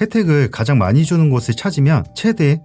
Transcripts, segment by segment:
혜택을 가장 많이 주는 곳을 찾으면 최대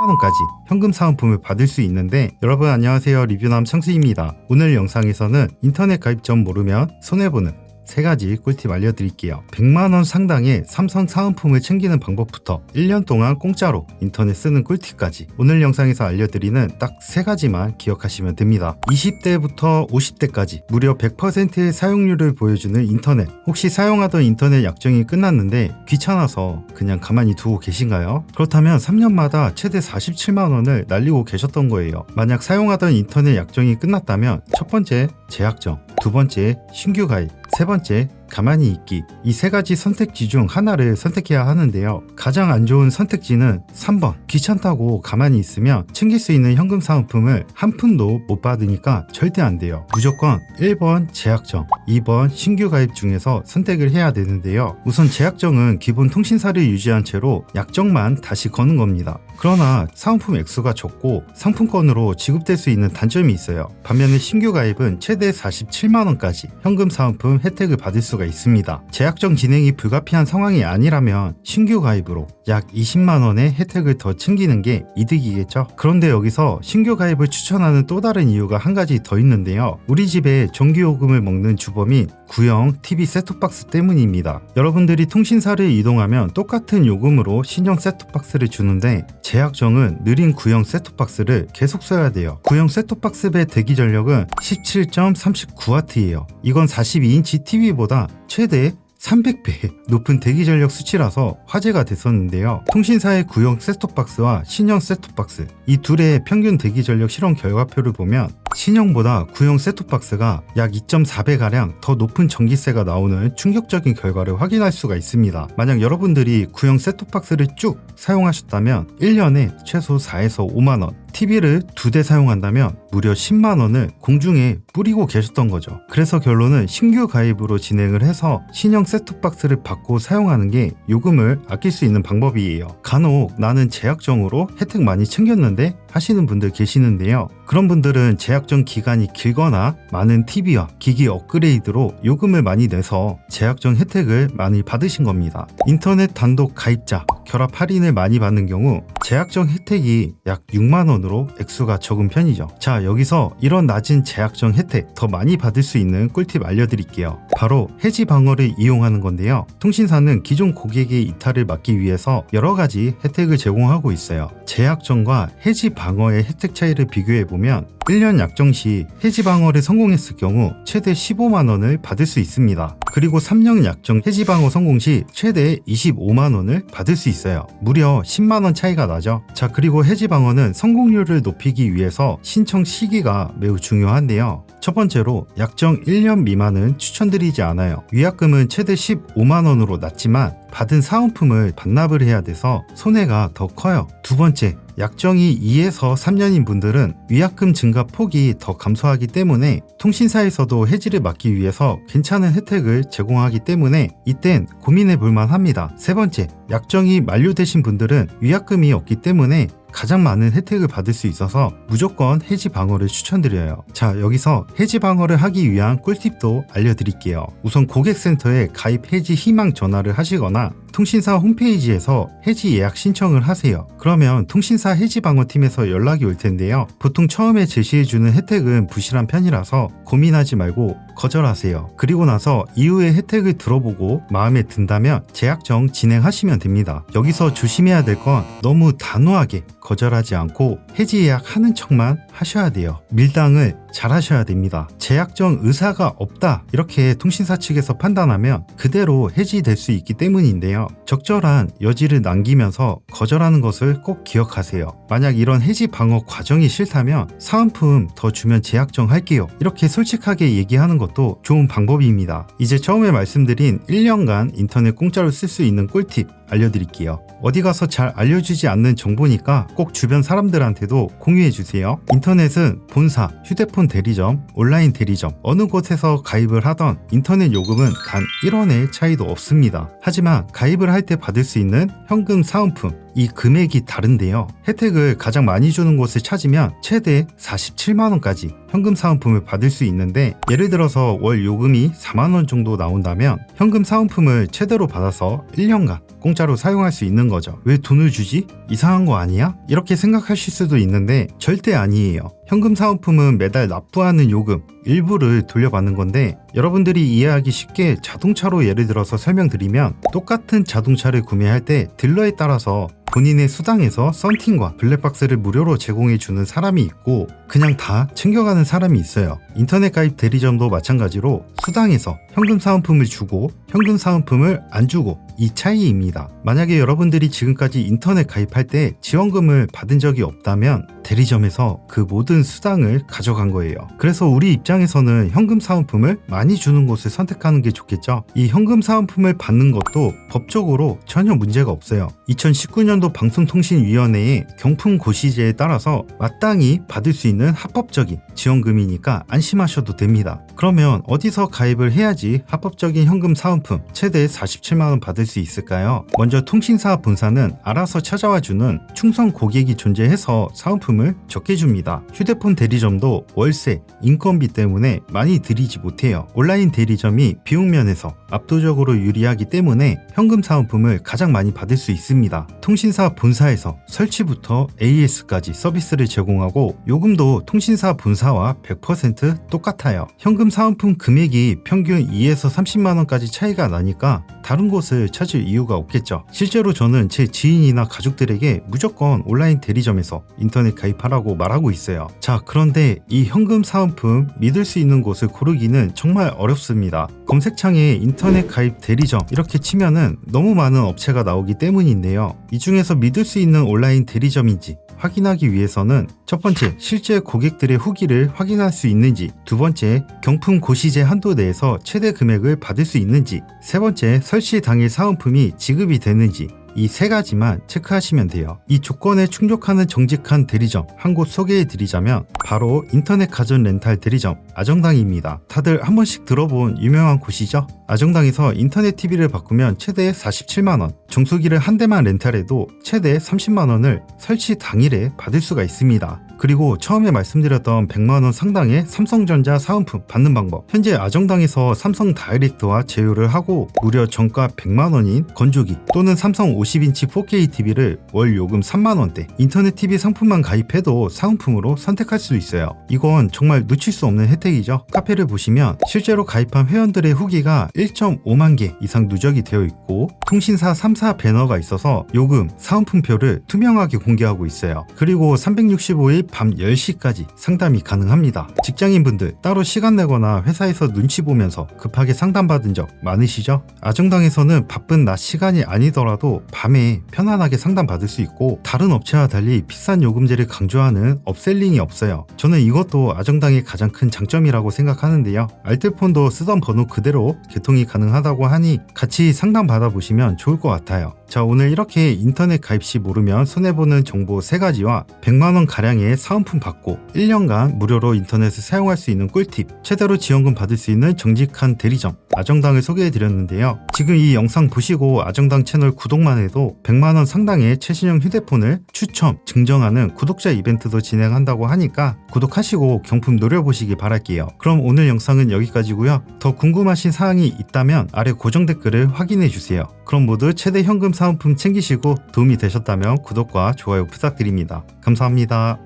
만원까지 현금 사은품을 받을 수 있는데 여러분 안녕하세요. 리뷰남 청수입니다. 오늘 영상에서는 인터넷 가입 전 모르면 손해보는 세 가지 꿀팁 알려드릴게요. 100만원 상당의 삼성 사은품을 챙기는 방법부터 1년 동안 공짜로 인터넷 쓰는 꿀팁까지. 오늘 영상에서 알려드리는 딱 세 가지만 기억하시면 됩니다. 20대부터 50대까지 무려 100%의 사용률을 보여주는 인터넷. 혹시 사용하던 인터넷 약정이 끝났는데 귀찮아서 그냥 가만히 두고 계신가요? 그렇다면 3년마다 최대 47만원을 날리고 계셨던 거예요. 만약 사용하던 인터넷 약정이 끝났다면 첫 번째 재약정 두 번째 신규 가입 세 번째 가만히 있기. 이 세 가지 선택지 중 하나를 선택해야 하는데요. 가장 안 좋은 선택지는 3번. 귀찮다고 가만히 있으면 챙길 수 있는 현금 사은품을 한 푼도 못 받으니까 절대 안 돼요. 무조건 1번 재약정 2번 신규 가입 중에서 선택을 해야 되는데요. 우선 재약정은 기본 통신사를 유지한 채로 약정만 다시 거는 겁니다. 그러나 사은품 액수가 적고 상품권으로 지급될 수 있는 단점이 있어요. 반면에 신규 가입은 최대 47만 원까지 현금 사은품 혜택을 받을 수가 있습니다. 재약정 진행이 불가피한 상황이 아니라면 신규 가입으로 약 20만원의 혜택을 더 챙기는 게 이득이겠죠? 그런데 여기서 신규 가입을 추천하는 또 다른 이유가 한 가지 더 있는데요. 우리 집에 전기요금을 먹는 주범인 구형 TV 셋톱박스 때문입니다. 여러분들이 통신사를 이동하면 똑같은 요금으로 신형 셋톱박스를 주는데 재약정은 느린 구형 셋톱박스를 계속 써야 돼요. 구형 셋톱박스의 대기 전력은 17.39W예요. 이건 42인치 TV보다 최대 300배 높은 대기 전력 수치라서 화제가 됐었는데요. 통신사의 구형 셋톱박스와 신형 셋톱박스 이 둘의 평균 대기 전력 실험 결과표를 보면 신형보다 구형 셋톱박스가 약 2.4배가량 더 높은 전기세가 나오는 충격적인 결과를 확인할 수가 있습니다. 만약 여러분들이 구형 셋톱박스를 쭉 사용하셨다면 1년에 최소 4에서 5만원 TV를 두 대 사용한다면 무려 10만 원을 공중에 뿌리고 계셨던 거죠. 그래서 결론은 신규 가입으로 진행을 해서 신형 셋톱박스를 받고 사용하는 게 요금을 아낄 수 있는 방법이에요. 간혹 나는 제약정으로 혜택 많이 챙겼는데 하시는 분들 계시는데요. 그런 분들은 제약정 기간이 길거나 많은 TV와 기기 업그레이드로 요금을 많이 내서 제약정 혜택을 많이 받으신 겁니다. 인터넷 단독 가입자 결합 할인을 많이 받는 경우 제약정 혜택이 약 6만원으로 액수가 적은 편이죠. 자, 여기서 이런 낮은 제약정 혜택 더 많이 받을 수 있는 꿀팁 알려드릴게요. 바로 해지 방어를 이용하는 건데요. 통신사는 기존 고객의 이탈을 막기 위해서 여러 가지 혜택을 제공하고 있어요. 제약정과 해지 방어의 혜택 차이를 비교해 보면 1년 약정 시 해지 방어를 성공했을 경우 최대 15만 원을 받을 수 있습니다. 그리고 3년 약정 해지 방어 성공 시 최대 25만 원을 받을 수 있어요. 무려 10만 원 차이가 나죠. 자, 그리고 해지 방어는 성공률을 높이기 위해서 신청 시기가 매우 중요한데요. 첫 번째로 약정 1년 미만은 추천드리지 않아요. 위약금은 최대 15만 원으로 낮지만 받은 사은품을 반납을 해야 돼서 손해가 더 커요. 두 번째, 약정이 2에서 3년인 분들은 위약금 증가 폭이 더 감소하기 때문에 통신사에서도 해지를 막기 위해서 괜찮은 혜택을 제공하기 때문에 이땐 고민해 볼만 합니다. 세 번째, 약정이 만료되신 분들은 위약금이 없기 때문에 가장 많은 혜택을 받을 수 있어서 무조건 해지 방어를 추천드려요. 자, 여기서 해지 방어를 하기 위한 꿀팁도 알려드릴게요. 우선 고객센터에 가입 해지 희망 전화를 하시거나 통신사 홈페이지에서 해지 예약 신청을 하세요. 그러면 통신사 해지 방어팀에서 연락이 올 텐데요. 보통 처음에 제시해주는 혜택은 부실한 편이라서 고민하지 말고 거절하세요. 그리고 나서 이후에 혜택을 들어보고 마음에 든다면 재약정 진행하시면 됩니다. 여기서 조심해야 될 건 너무 단호하게 거절하지 않고 해지 예약하는 척만 하셔야 돼요. 밀당을 잘 하셔야 됩니다. 재약정 의사가 없다 이렇게 통신사 측에서 판단하면 그대로 해지될 수 있기 때문인데요. 적절한 여지를 남기면서 거절하는 것을 꼭 기억하세요. 만약 이런 해지 방어 과정이 싫다면 사은품 더 주면 재약정 할게요. 이렇게 솔직하게 얘기하는 것도 좋은 방법입니다. 이제 처음에 말씀드린 1년간 인터넷 공짜로 쓸 수 있는 꿀팁 알려드릴게요. 어디 가서 잘 알려주지 않는 정보니까 꼭 주변 사람들한테도 공유해 주세요. 인터넷은 본사, 휴대폰 대리점, 온라인 대리점, 어느 곳에서 가입을 하던 인터넷 요금은 단 1원의 차이도 없습니다. 하지만 가입을 할 때 받을 수 있는 현금 사은품, 이 금액이 다른데요. 혜택을 가장 많이 주는 곳을 찾으면 최대 47만원까지 현금 사은품을 받을 수 있는데 예를 들어서 월 요금이 4만원 정도 나온다면 현금 사은품을 최대로 받아서 1년간 공짜로 사용할 수 있는 거죠. 왜 돈을 주지? 이상한 거 아니야? 이렇게 생각하실 수도 있는데 절대 아니에요. 현금 사은품은 매달 납부하는 요금 일부를 돌려받는 건데 여러분들이 이해하기 쉽게 자동차로 예를 들어서 설명드리면 똑같은 자동차를 구매할 때 딜러에 따라서 본인의 수당에서 썬팅과 블랙박스를 무료로 제공해 주는 사람이 있고 그냥 다 챙겨가는 사람이 있어요. 인터넷 가입 대리점도 마찬가지로 수당에서 현금 사은품을 주고 현금 사은품을 안 주고 이 차이입니다. 만약에 여러분들이 지금까지 인터넷 가입할 때 지원금을 받은 적이 없다면 대리점에서 그 모든 수당을 가져간 거예요. 그래서 우리 입장에서는 현금 사은품을 많이 주는 곳을 선택하는 게 좋겠죠. 이 현금 사은품을 받는 것도 법적으로 전혀 문제가 없어요. 2019년도 방송통신위원회의 경품 고시제에 따라서 마땅히 받을 수 있는 합법적인 지원금이니까 안심하셔도 됩니다. 그러면 어디서 가입을 해야지 합법적인 현금 사은품 최대 47만 원 받을 수 있을까요? 먼저 통신사 본사는 알아서 찾아와 주는 충성 고객이 존재해서 사은품을 적게 줍니다. 휴대폰 대리점도 월세, 인건비 때문에 많이 드리지 못해요. 온라인 대리점이 비용 면에서 압도적으로 유리하기 때문에 현금 사은품을 가장 많이 받을 수 있습니다. 통신 사 본사에서 설치부터 AS까지 서비스를 제공하고 요금도 통신사 본사와 100% 똑같아요. 현금 사은품 금액이 평균 2에서 30만 원까지 차이가 나니까 다른 곳을 찾을 이유가 없겠죠. 실제로 저는 제 지인이나 가족들에게 무조건 온라인 대리점에서 인터넷 가입하라고 말하고 있어요. 자, 그런데 이 현금 사은품 믿을 수 있는 곳을 고르기는 정말 어렵습니다. 검색창에 인터넷 가입 대리점 이렇게 치면은 너무 많은 업체가 나오기 때문인데요. 이 중에서 믿을 수 있는 온라인 대리점인지 확인하기 위해서는 첫 번째, 실제 고객들의 후기를 확인할 수 있는지, 두 번째, 경품 고시제 한도 내에서 최대 금액을 받을 수 있는지, 세 번째, 설치 당일 사은품이 지급이 되는지, 이 세 가지만 체크하시면 돼요. 이 조건에 충족하는 정직한 대리점 한 곳 소개해 드리자면 바로 인터넷 가전 렌탈 대리점 아정당입니다. 다들 한 번씩 들어본 유명한 곳이죠? 아정당에서 인터넷 TV를 바꾸면 최대 47만원, 정수기를 한 대만 렌탈해도 최대 30만원을 설치 당일에 받을 수가 있습니다. 그리고 처음에 말씀드렸던 100만원 상당의 삼성전자 사은품 받는 방법. 현재 아정당에서 삼성 다이렉트와 제휴를 하고 무려 정가 100만원인 건조기 또는 삼성 50인치 4K TV를 월 요금 3만원대 인터넷 TV 상품만 가입해도 사은품으로 선택할 수 있어요. 이건 정말 놓칠 수 없는 혜택이죠. 카페를 보시면 실제로 가입한 회원들의 후기가 1.5만 개 이상 누적이 되어 있고 통신사 3사 배너가 있어서 요금, 사은품표를 투명하게 공개하고 있어요. 그리고 365일 밤 10시까지 상담이 가능합니다. 직장인분들 따로 시간 내거나 회사에서 눈치 보면서 급하게 상담받은 적 많으시죠? 아정당에서는 바쁜 낮 시간이 아니더라도 밤에 편안하게 상담받을 수 있고 다른 업체와 달리 비싼 요금제를 강조하는 업셀링이 없어요. 저는 이것도 아정당의 가장 큰 장점이라고 생각하는데요. 알뜰폰도 쓰던 번호 그대로 개통이 가능하다고 하니 같이 상담 받아보시면 좋을 것 같아요. 자 오늘 이렇게 인터넷 가입 시 모르면 손해보는 정보 3가지와 100만원 가량의 사은품 받고 1년간 무료로 인터넷을 사용할 수 있는 꿀팁 최대로 지원금 받을 수 있는 정직한 대리점 아정당을 소개해드렸는데요 지금 이 영상 보시고 아정당 채널 구독만 해도 100만원 상당의 최신형 휴대폰을 추첨 증정하는 구독자 이벤트도 진행한다고 하니까 구독하시고 경품 노려보시기 바랄게요 그럼 오늘 영상은 여기까지고요 더 궁금하신 사항이 있다면 아래 고정 댓글을 확인해주세요 그럼 모두 최대 현금 사은품 챙기시고 도움이 되셨다면 구독과 좋아요 부탁드립니다. 감사합니다.